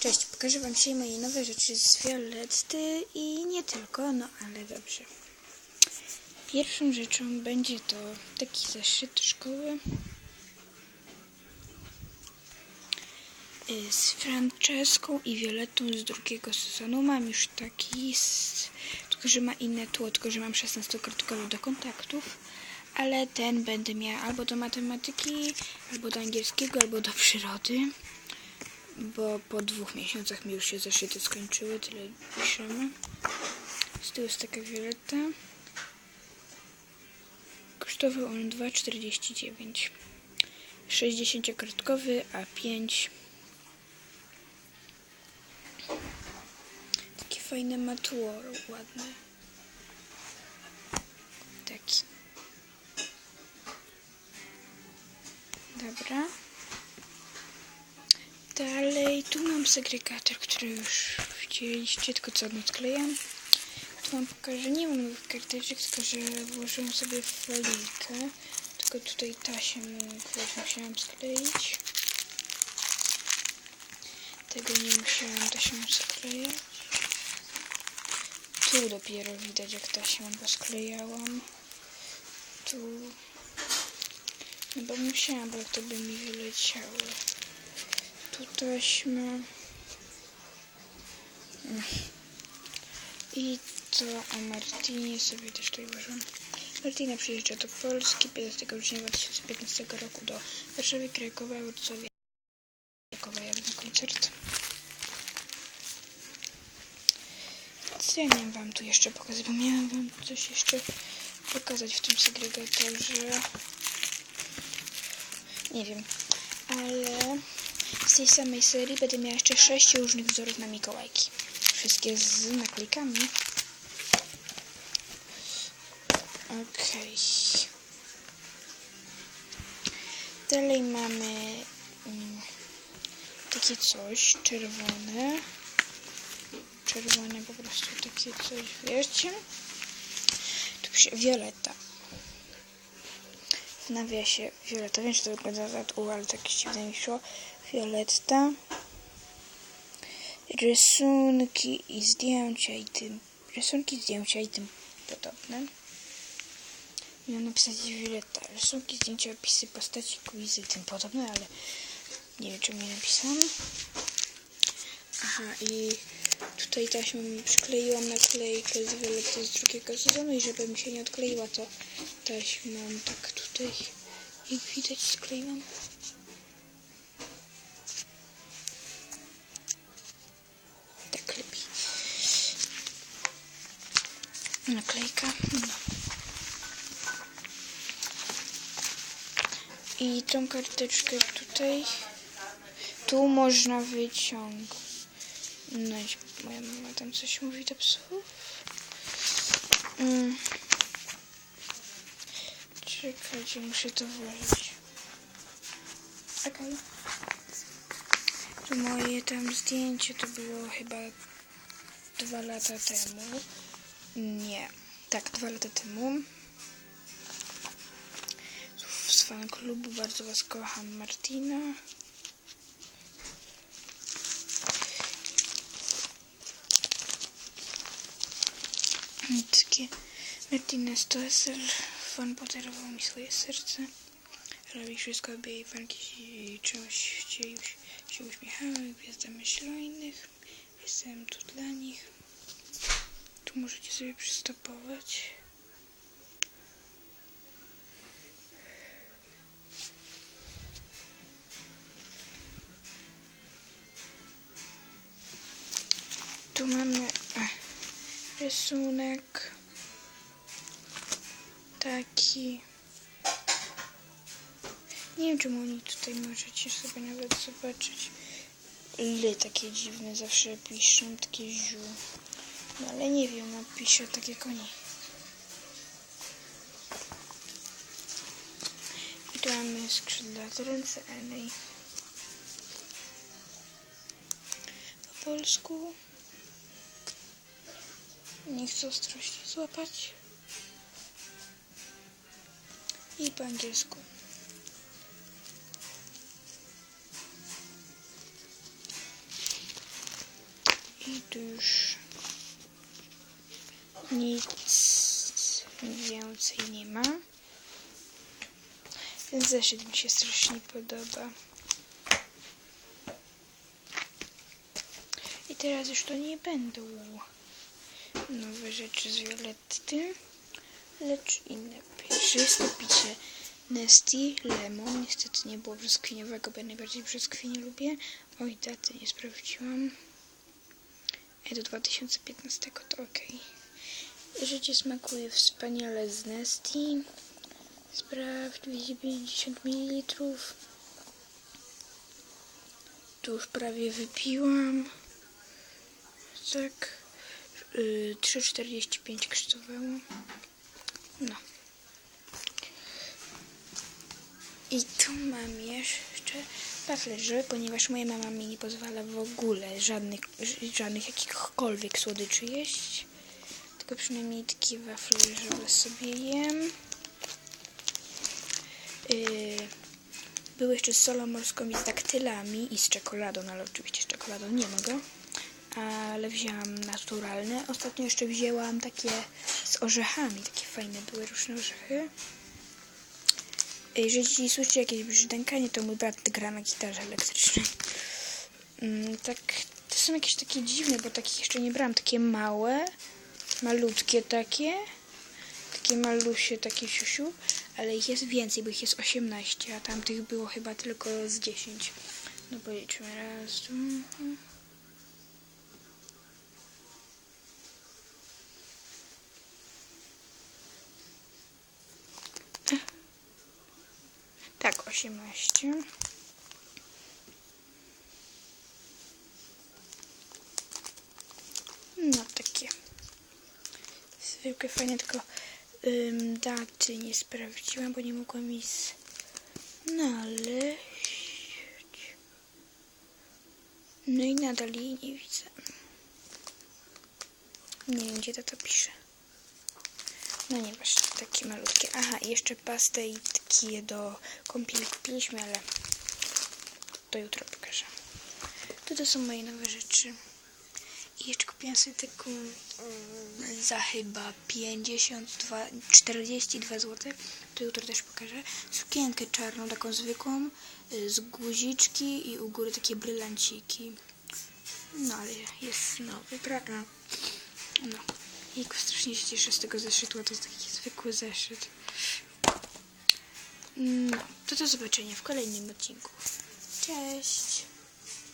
Cześć, pokażę Wam dzisiaj moje nowe rzeczy z Violetty i nie tylko, no ale dobrze. Pierwszą rzeczą będzie to taki zeszyt szkoły y, z Franceską i Violettą z drugiego sezonu. Mam już taki, tylko że ma inne tło, tylko że mam 16-kartkowy do kontaktów. Ale ten będę miała albo do matematyki, albo do angielskiego, albo do przyrody bo po dwóch miesiącach mi już się zeszyty skończyły, tyle piszemy. Z tyłu jest taka wioleta. Kosztował on 2,49. 60-kartkowy, a 5. Takie fajne matło ładne. Taki. Dobra. Dalej, tu mam segregator, który już widzieliście, tylko co odklejam. Tu wam pokażę, nie mam nowych karteczek, tylko że włożyłam sobie w folijkę. Tylko tutaj tasię wiesz, musiałam skleić. Tego nie musiałam tasią sklejać. Tu dopiero widać jak tasią go sklejałam. Tu... No bo musiałam, bo to by mi wyleciało. Tu taśma. I to o Martinie sobie też tutaj włożyłam. Martina przyjeżdża do Polski 15 września 2015 roku do Warszawy, Krakowa, Wrocławia. Krakowa jak na koncert. Co ja miałam wam tu jeszcze pokazać? Bo miałam wam coś jeszcze pokazać w tym segregatorze. Nie wiem, ale z tej samej serii będę miała jeszcze 6 różnych wzorów na Mikołajki. Wszystkie z naklejkami. Okej. Dalej mamy mm, takie coś czerwone. Czerwone po prostu takie coś, wiecie? Tu pisze Violeta. W nawiasie Violeta. Wiem, że to wygląda za ale tak dziwnie mi szło. Violetta. Rysunki i zdjęcia i tym. Rysunki, zdjęcia i tym podobne. Miałam napisać Violetta. Rysunki, zdjęcia, opisy postaci, quizy i tym podobne, ale nie wiem, czemu nie napisałam. Aha, i tutaj taśmą przykleiłam naklejkę z Violetty z drugiego sezonu i żeby mi się nie odkleiła, to taśmą tak tutaj, jak widać, skleiłam. Naklejka. I tą karteczkę tutaj. Tu można wyciągnąć. Moja mama tam coś mówi do psów. Mm. Czekajcie, muszę to włożyć. Okej. To moje tam zdjęcie to było chyba dwa lata temu. Nie. Tak, dwa lata temu. Z fan klubu bardzo was kocham. Martina. Takie Martina Stoessel. Fan podarował mi swoje serce. Robi wszystko, aby jej fanki czymś się, się uśmiechały. Gwiazda myśli o innych. Jestem tu dla nich. Tu możecie sobie przystopować. Tu mamy e, rysunek taki. Nie wiem, czemu oni tutaj możecie sobie nawet zobaczyć. Ly takie dziwne zawsze piszą, takie ziu. No ale nie wiem, no pisze tak jak oni. I tu mamy skrzydlate ręce Enej. Po polsku. Nie chcę ostrości złapać. I po angielsku. I tu już nic więcej nie ma. Ten zeszyt mi się strasznie podoba. I teraz już to nie będą nowe rzeczy z Violetty, lecz inne. Pierwsze jest picie Nesty Lemon. Niestety nie było brzoskwiniowego, bo ja najbardziej brzoskwinie lubię. Oj, daty nie sprawdziłam. E, do 2015 to ok. Życie smakuje wspaniale z Nesty. Sprawdź 250 ml. Tu już prawie wypiłam. Tak. Yy, 3,45 kosztowało. No. I tu mam jeszcze waflerze, ponieważ moja mama mi nie pozwala w ogóle żadnych, żadnych jakichkolwiek słodyczy jeść. Tylko przynajmniej takie waflerze sobie jem. Yy, jeszcze z solą morską i z daktylami i z czekoladą, no ale oczywiście z czekoladą nie mogę. Ale wzięłam naturalne. Ostatnio jeszcze wzięłam takie z orzechami, takie fajne były różne orzechy. Jeżeli słyszycie jakieś brzdękanie, to mój brat gra na gitarze elektrycznej. Mm, tak, to są jakieś takie dziwne, bo takich jeszcze nie brałam. Takie małe, malutkie takie. Takie malusie, takie siusiu. Ale ich jest więcej, bo ich jest 18, a tamtych było chyba tylko z 10. No policzmy. Raz, dwa... Tak, 18. No takie. Zwykłe fajne, tylko ym, daty nie sprawdziłam, bo nie mogłam mi znaleźć. No i nadal jej nie widzę. Nie wiem, gdzie data pisze. No nie właśnie, takie malutkie. Aha, i jeszcze pastę i takie do kąpieli kupiliśmy, ale to jutro pokażę. To to są moje nowe rzeczy. Jeszcze kupiłam sobie taką mm, za chyba 52, 42 zł. To jutro też pokażę. Sukienkę czarną, taką zwykłą, y, z guziczki i u góry takie brylanciki. No ale jest nowy, prawda? No. I strasznie się cieszę z tego zeszytu, to jest taki zwykły zeszyt. No, to do zobaczenia w kolejnym odcinku. Cześć!